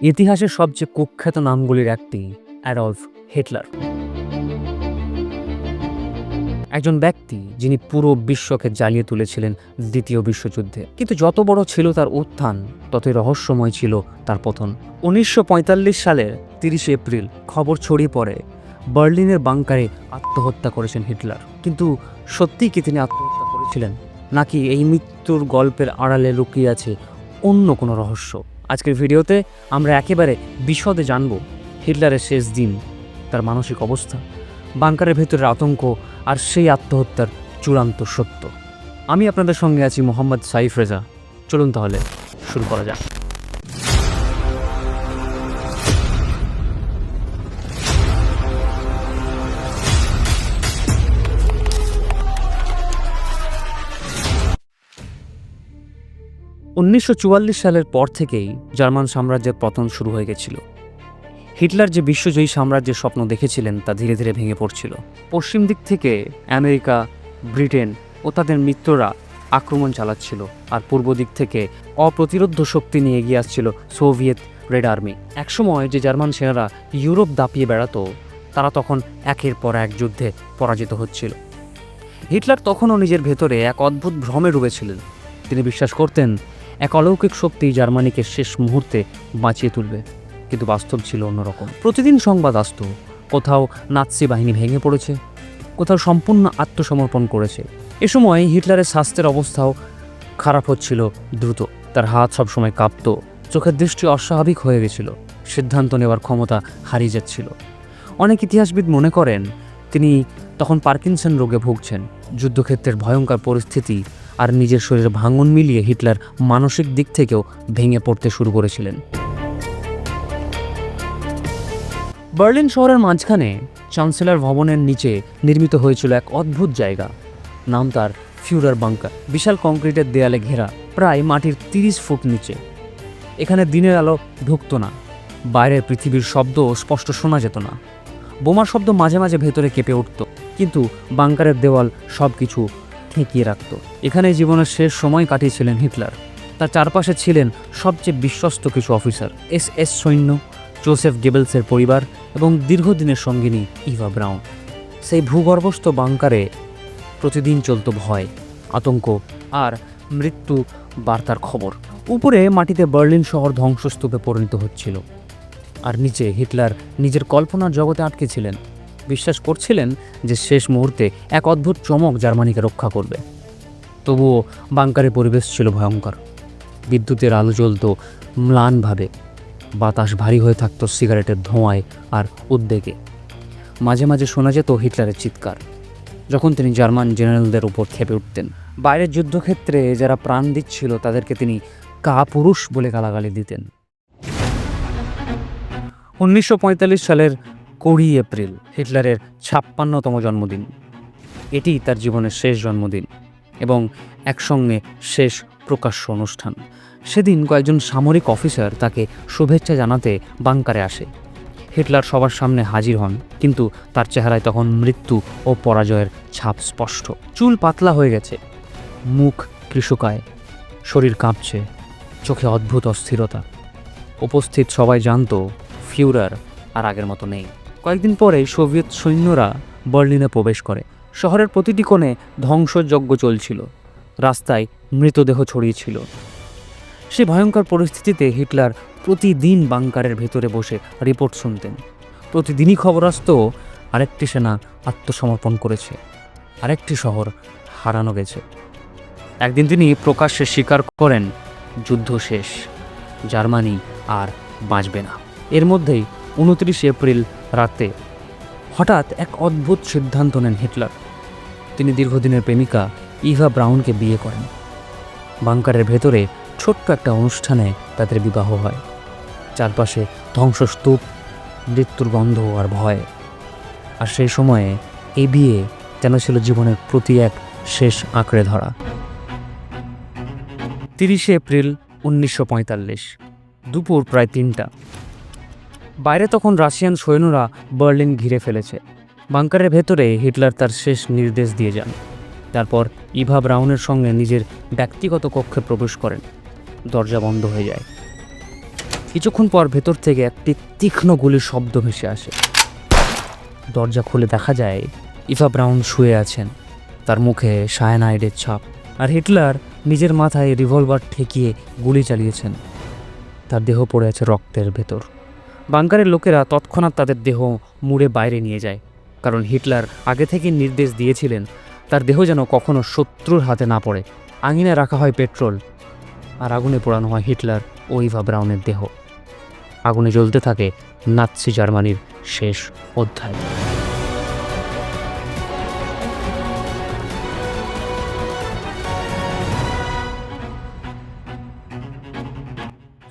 ইতিহাসের সবচেয়ে কুখ্যাত নামগুলির একটি, অ্যাডলফ হিটলার। একজন ব্যক্তি যিনি পুরো বিশ্বকে জ্বালিয়ে তুলেছিলেন দ্বিতীয় বিশ্বযুদ্ধে। কিন্তু যত বড় ছিল তার উত্থান, ততই রহস্যময় ছিল তার পতন। উনিশশো পঁয়তাল্লিশ সালের তিরিশে এপ্রিল খবর ছড়িয়ে পড়ে, বার্লিনের বাংকারে আত্মহত্যা করেছেন হিটলার। কিন্তু সত্যিই কি তিনি আত্মহত্যা করেছিলেন? নাকি এই মৃত্যুর গল্পের আড়ালে লুকিয়ে আছে অন্য কোনো রহস্য? আজকের ভিডিওতে আমরা একেবারে বিশদে জানব হিটলারের শেষ দিন, তার মানসিক অবস্থা, বাংকারের ভেতরের আতঙ্ক আর সেই আত্মহত্যার চূড়ান্ত সত্য। আমি আপনাদের সঙ্গে আছি মোহাম্মদ সাইফ রেজা। চলুন তাহলে শুরু করা যাক। উনিশশো চুয়াল্লিশ সালের পর থেকেই জার্মান সাম্রাজ্যের পতন শুরু হয়ে গেছিল। হিটলার যে বিশ্বজয়ী সাম্রাজ্যের স্বপ্ন দেখেছিলেন তা ধীরে ধীরে ভেঙে পড়ছিল। পশ্চিম দিক থেকে আমেরিকা, ব্রিটেন ও তাদের মিত্ররা আক্রমণ চালাচ্ছিল আর পূর্ব দিক থেকে অপ্রতিরোধ্য শক্তি নিয়ে এগিয়ে আসছিল সোভিয়েত রেড আর্মি। একসময় যে জার্মান সেনারা ইউরোপ দাপিয়ে বেড়াতো, তারা তখন একের পর এক যুদ্ধে পরাজিত হচ্ছিল। হিটলার তখনও নিজের ভেতরে এক অদ্ভুত ভ্রমে ডুবেছিলেন। তিনি বিশ্বাস করতেন এক অলৌকিক শক্তি জার্মানিকে শেষ মুহূর্তে বাঁচিয়ে তুলবে। কিন্তু বাস্তব ছিল অন্যরকম। প্রতিদিন সংবাদ আসতো, কোথাও নাৎসি বাহিনী ভেঙে পড়েছে, কোথাও সম্পূর্ণ আত্মসমর্পণ করেছে। এ সময় হিটলারের স্বাস্থ্যের অবস্থাও খারাপ হচ্ছিল দ্রুত। তার হাত সবসময় কাঁপতো, চোখের দৃষ্টি অস্বাভাবিক হয়ে গেছিল, সিদ্ধান্ত নেওয়ার ক্ষমতা হারিয়ে যাচ্ছিল। অনেক ইতিহাসবিদ মনে করেন, তিনি তখন পার্কিনসন রোগে ভুগছেন। যুদ্ধক্ষেত্রের ভয়ঙ্কর পরিস্থিতি আর নিজের শরীরে ভাঙন মিলিয়ে হিটলার মানসিক দিক থেকেও ভেঙে পড়তে শুরু করেছিলেন। বার্লিন শহরের মাঝখানে চ্যান্সেলর ভবনের নিচে নির্মিত হয়েছিল এক অদ্ভুত জায়গা। নাম তার ফিউরার বাংকার। বিশাল কংক্রিটের দেয়ালে ঘেরা, প্রায় মাটির তিরিশ ফুট নিচে। এখানে দিনের আলো ঢুকতো না। বাইরের পৃথিবীর শব্দ স্পষ্ট শোনা যেত না। বোমার শব্দ মাঝে মাঝে ভেতরে কেঁপে উঠত। কিন্তু বাংকারের দেওয়াল সব কিছু ঠেকিয়ে রাখত? এখানে জীবনের শেষ সময় কাটিয়েছিলেন হিটলার। তার চারপাশে ছিলেন সবচেয়ে বিশ্বস্ত কিছু অফিসার, এস এস সৈন্য, জোসেফ গেবেলসের পরিবার এবং দীর্ঘদিনের সঙ্গিনী ইভা ব্রাউন। সেই ভূগর্ভস্থ বাংকারে প্রতিদিন চলত ভয়, আতঙ্ক আর মৃত্যু বার্তার খবর। উপরে মাটিতে বার্লিন শহর ধ্বংসস্তূপে পরিণত হচ্ছিল। আর নিচে হিটলার নিজের কল্পনার জগতে আটকে ছিলেন বিশ্বাস করছিলেন যে শেষ মুহূর্তে এক অদ্ভুত চমক জার্মানিকে রক্ষা করবে। তবুও বাংকারের পরিবেশ ছিল ভয়ঙ্কর। বিদ্যুতের আলো জ্বলত ম্লানভাবে। বাতাস ভারী হয়ে থাকতো সিগারেটের ধোঁয়ায় আর উদ্বেগে। মাঝে মাঝে শোনা যেত হিটলারের চিৎকার, যখন তিনি জার্মান জেনারেলদের উপর খেপে উঠতেন। বাইরের যুদ্ধক্ষেত্রে যারা প্রাণ দিচ্ছিল, তাদেরকে তিনি কাপুরুষ বলে গালাগালি দিতেন। উনিশশো পঁয়তাল্লিশ সালের কুড়ি এপ্রিল, হিটলারের ছাপ্পান্নতম জন্মদিন। এটি তার জীবনের শেষ জন্মদিন এবং একসঙ্গে শেষ প্রকাশ্য অনুষ্ঠান। সেদিন কয়েকজন সামরিক অফিসার তাকে শুভেচ্ছা জানাতে বাংকারে আসে। হিটলার সবার সামনে হাজির হন, কিন্তু তার চেহারায় তখন মৃত্যু ও পরাজয়ের ছাপ স্পষ্ট। চুল পাতলা হয়ে গেছে। মুখ কৃষকায়। শরীর কাঁপছে। চোখে অদ্ভুত অস্থিরতা। উপস্থিত সবাই জানতো, ফিউরার আর আগের মতো নেই। কয়েকদিন পরে সোভিয়েত সৈন্যরা বার্লিনে প্রবেশ করে। শহরের প্রতিটি কোণে ধ্বংসযজ্ঞ চলছিল। রাস্তায় মৃতদেহ ছড়িয়েছিল সে ভয়ঙ্কর পরিস্থিতিতে হিটলার প্রতিদিন বাংকারের ভেতরে বসে রিপোর্ট শুনতেন। প্রতিদিনই খবর আসতো, আরেকটি সেনা আত্মসমর্পণ করেছে। আরেকটি শহর হারানো গেছে। একদিন তিনি প্রকাশ্যে স্বীকার করেন, যুদ্ধ শেষ। জার্মানি আর বাঁচবে না। এর মধ্যেই উনত্রিশ এপ্রিল রাতে। হঠাৎ এক অদ্ভুত সিদ্ধান্ত নেন হিটলার। তিনি দীর্ঘদিনের প্রেমিকা ইভা ব্রাউনকে বিয়ে করেন। বাংকারের ভেতরে ছোট্ট একটা অনুষ্ঠানে তাদের বিবাহ হয়। চারপাশে ধ্বংসস্তূপ, মৃত্যুর গন্ধ আর ভয়। আর সেই সময়ে এই বিয়ে যেন ছিল জীবনের প্রতি এক শেষ আঁকড়ে ধরা। তিরিশে এপ্রিল উনিশশো পঁয়তাল্লিশ, দুপুর প্রায় তিনটা। বাইরে তখন রাশিয়ান সৈন্যরা বার্লিন ঘিরে ফেলেছে। বাংকারের ভেতরে হিটলার তার শেষ নির্দেশ দিয়ে যান। তারপর ইভা ব্রাউনের সঙ্গে নিজের ব্যক্তিগত কক্ষে প্রবেশ করেন। দরজা বন্ধ হয়ে যায়। কিছুক্ষণ পর ভেতর থেকে একটি তীক্ষ্ণ গুলির শব্দ ভেসে আসে। দরজা খুলে দেখা যায় ইভা ব্রাউন শুয়ে আছেন। তার মুখে সায়ানাইডের ছাপ। আর হিটলার নিজের মাথায় রিভলভার ঠেকিয়ে গুলি চালিয়েছেন। তার দেহ পড়ে আছে রক্তের ভেতর। বাংকারের লোকেরা তৎক্ষণাৎ তাদের দেহ মুড়ে বাইরে নিয়ে যায়, কারণ হিটলার আগে থেকে নির্দেশ দিয়েছিলেন, তার দেহ যেন কখনো শত্রুর হাতে না পড়ে। আঙিনে রাখা হয় পেট্রোল, আর আগুনে পোড়ানো হয় হিটলার ও ইভা ব্রাউনের দেহ। আগুনে জ্বলতে থাকে নাৎসি জার্মানির শেষ অধ্যায়।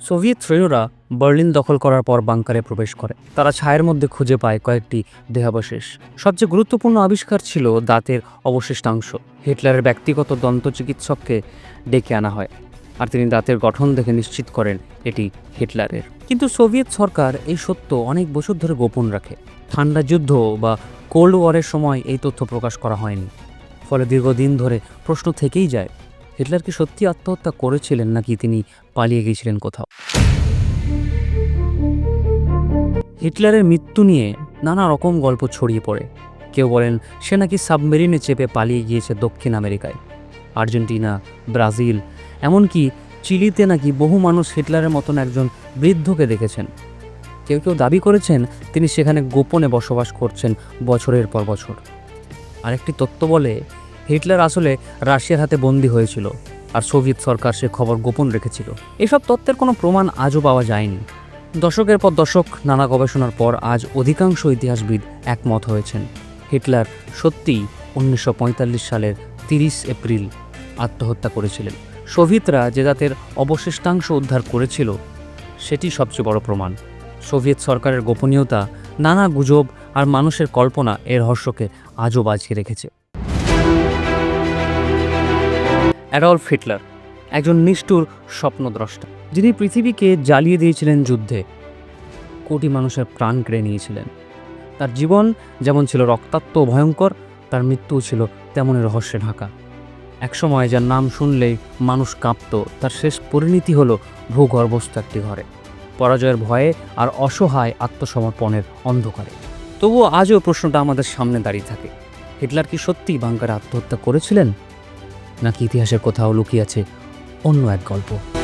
সোভিয়েত সৈন্যরা বার্লিন দখল করার পর বাংকারে প্রবেশ করে। তারা ছায়ের মধ্যে খুঁজে পায় কয়েকটি দেহাবশেষ। সবচেয়ে গুরুত্বপূর্ণ আবিষ্কার ছিল দাঁতের অবশিষ্টাংশ। হিটলারের ব্যক্তিগত দন্ত চিকিৎসককে ডেকে আনা হয়, আর তিনি দাঁতের গঠন দেখে নিশ্চিত করেন এটি হিটলারের। কিন্তু সোভিয়েত সরকার এই সত্য অনেক বছর ধরে গোপন রাখে। ঠান্ডা যুদ্ধ বা কোল্ড ওয়ারের সময় এই তথ্য প্রকাশ করা হয়নি। ফলে দীর্ঘদিন ধরে প্রশ্ন থেকেই যায় হিটলার কি সত্যি আত্মহত্যা করেছিলেন নাকি তিনি পালিয়ে গিয়েছিলেন কোথাও? হিটলারের মৃত্যু নিয়ে নানা রকম গল্প ছড়িয়ে পড়ে। কেউ বলেন, সে নাকি সাবমেরিনে চেপে পালিয়ে গিয়েছে দক্ষিণ আমেরিকায়। আর্জেন্টিনা, ব্রাজিল, এমনকি চিলিতে নাকি বহু মানুষ হিটলারের মতন একজন বৃদ্ধকে দেখেছেন। কেউ কেউ দাবি করেছেন, তিনি সেখানে গোপনে বসবাস করছেন বছরের পর বছর। আরেকটি তত্ত্ব বলে হিটলার আসলে রাশিয়ার হাতে বন্দী হয়েছিল, আর সোভিয়েত সরকার সে খবর গোপন রেখেছিল। এসব তত্ত্বের কোনো প্রমাণ আজও পাওয়া যায়নি। দশকের পর দশক, নানা গবেষণার পর আজ অধিকাংশ ইতিহাসবিদ একমত হয়েছেন। হিটলার সত্যিই উনিশশো পঁয়তাল্লিশ সালের তিরিশ এপ্রিল আত্মহত্যা করেছিলেন। সোভিয়েতরা যে জাতের অবশিষ্টাংশ উদ্ধার করেছিল, সেটি সবচেয়ে বড় প্রমাণ। সোভিয়েত সরকারের গোপনীয়তা, নানা গুজব আর মানুষের কল্পনা এর রহস্যকে আজও বাঁচিয়ে রেখেছে। অ্যাডলফ হিটলার, একজন নিষ্ঠুর স্বপ্নদ্রষ্টা, যিনি পৃথিবীকে জ্বালিয়ে দিয়েছিলেন যুদ্ধে। কোটি মানুষের প্রাণ কেড়ে নিয়েছিলেন। তার জীবন যেমন ছিল রক্তাক্ত ভয়ঙ্কর, তার মৃত্যুও ছিল তেমনই রহস্যে ঢাকা। একসময় যার নাম শুনলেই মানুষ কাঁপত, তার শেষ পরিণতি হলো ভূগর্ভস্থ একটি ঘরে। পরাজয়ের ভয়ে আর অসহায় আত্মসমর্পণের অন্ধকারে। তবুও আজও প্রশ্নটা আমাদের সামনে দাঁড়িয়ে থাকে, হিটলার কি সত্যিই বাংকারে আত্মহত্যা করেছিলেন? নাকি ইতিহাসের কোথাও লুকিয়ে আছে অন্য এক গল্প।